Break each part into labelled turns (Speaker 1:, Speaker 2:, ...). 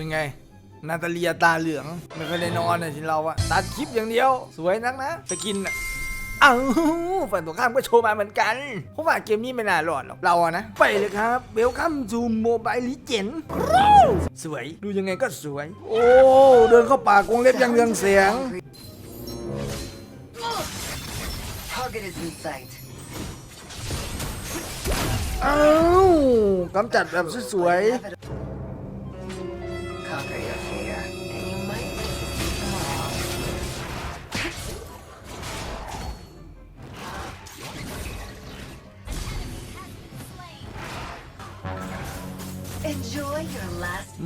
Speaker 1: เป็นไง นาตาเลียตาเหลืองไม่เคอยได้นอนเลยทีเราอะตัดคลิปอย่างเดียว สวยนักนะจะกินอะอ้าวฝั่งตรงข้ามก็โชว์มาเหมือนกัน เพราะว่าเกมนี้ไม่น่ารอดหรอกเราอะนะ ไปเลยครับเวลคัมจูโมบายลิเจนสวย ดูยังไงก็สวย โอ้ เดินเข้าป่ากรงเล็บยังเรืองเสียง
Speaker 2: Target is in sight.
Speaker 1: อ้าวกำจัดแบบสวย
Speaker 2: Conquer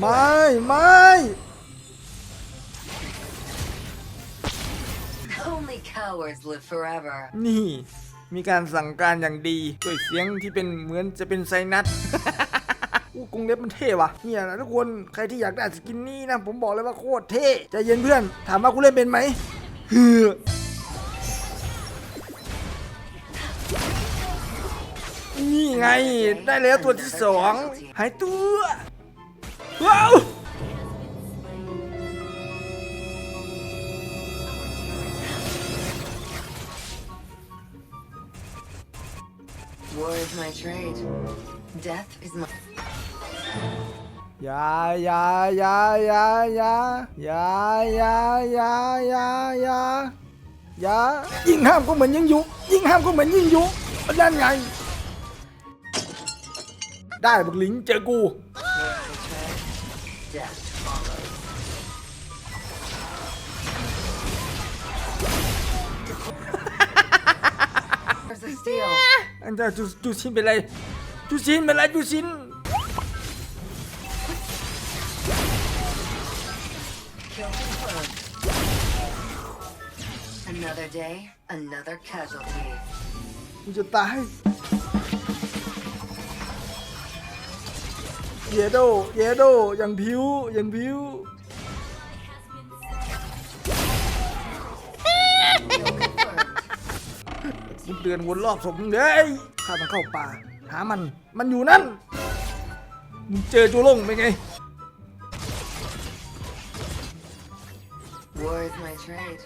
Speaker 1: ไม่ไม่
Speaker 2: Only cowards live forever.
Speaker 1: นี่ มีการสั่งการอย่างดีด้วยเสียงที่เป็นเหมือนจะเป็นไซนัสอู้กรงเล็บมันเท่ว่ะเนี่ยนะทุกคนใครที่อยากได้สกินนี้นะ ผมบอกเลยว่าโคตรเท่ใจเย็นเพื่อน ถามว่ากูเล่นเป็นไหมฮื นี่ไง ได้แล้วตัวที่สองหายตัว ว้าว
Speaker 2: War is my trade. Death is my.
Speaker 1: อย่าอย่าอย่าอย่าอย่าอย่าอย่าอย่าอย่าอย่าอย่ายิ่งห้ามก็เหมือนยิ่งยุยิ่งห้ามก็เหมือนยิ่งยุนั่นไง ได้บักลิงเจอกู
Speaker 2: Death follows. There's a steal.
Speaker 1: อันเจะจูจูชินเป็นไรจูชินเป็นไรจูชิน
Speaker 2: Kill confirmed. Another day, another casualty.
Speaker 1: กูจะตาย เยโดเยโดย่างผิวย่างผิวมึงเตือนวนรอบศพมึงเลยข้ามันเข้าป่า หามัน มันอยู่นั่น มึงเจอจูลงเป็นไง
Speaker 2: War is my trade.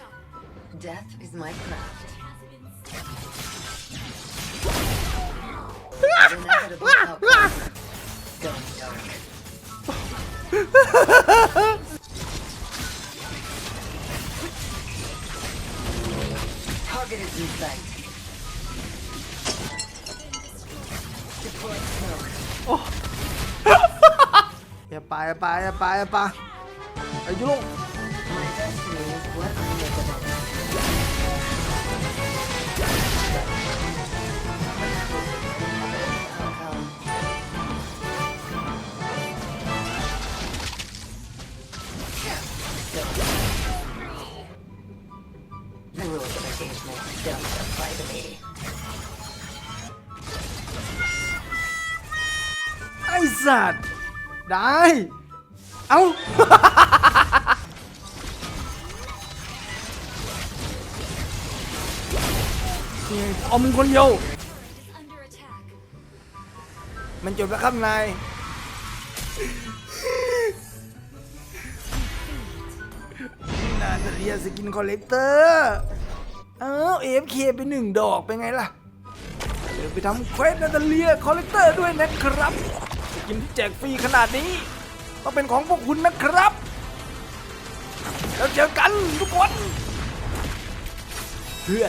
Speaker 2: Death is my craft. Inevitable outcome. โอ้
Speaker 1: อย่าไปอย่าไปอย่าไปอย่าไปอายุลง
Speaker 2: engagement don't apply to me.
Speaker 1: ไอ้สัตว์ได้ เอ้า เอามึงคนเดียว มันจบแล้วครับนาย นาจะเรียสกินคอลเลกเตอร์ เอ้า AFK ไปหนึ่งดอกเป็นไงล่ะเดี๋ยวไปทำเควสนาตาเลียคอลเลกเตอร์ด้วยนะครับสกินที่แจกฟรีขนาดนี้ ต้องเป็นของพวกคุณนะครับ แล้วเจอกันทุกคนเพื่อ